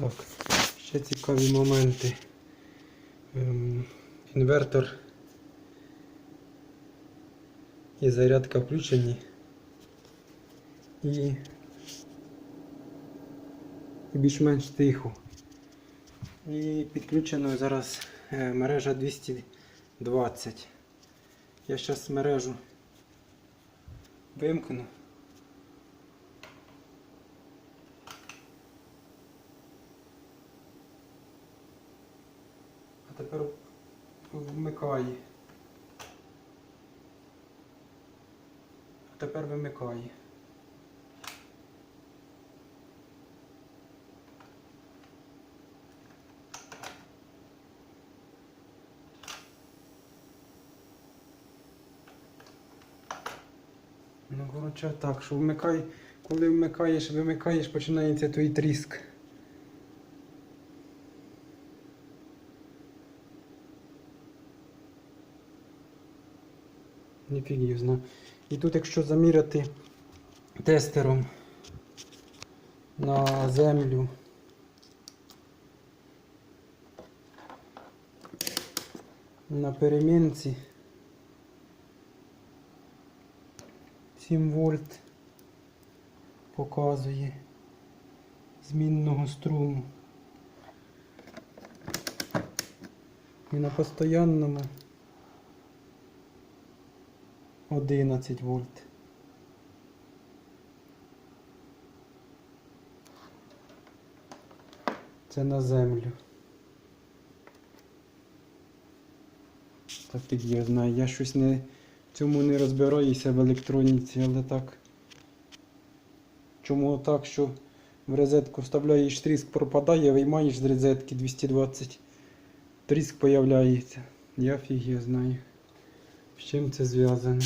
Так, ще цікаві моменти. Ем, інвертор і зарядка включені. І, і більш-менш тихо. І підключено зараз е, мережа 220. Я зараз мережу вимкну. Тепер вмикає. А тепер вимикає. Ну, коротше, так, що вмикай, коли вмикаєш, вимикаєш, починається той тріск. Ніфіг їх зна. І тут, якщо заміряти тестером на землю, на перемінці 7 вольт показує змінного струму. І на постоянному 11 вольт. Це на землю. Так як я знаю, я щось не в цьому не розбираюся в електроніці, але так. Чому так, що в розетку вставляєш тріск пропадає, виймаєш з розетки 220, тріск появляється. Я фіг я знаю. З чим це зв'язане.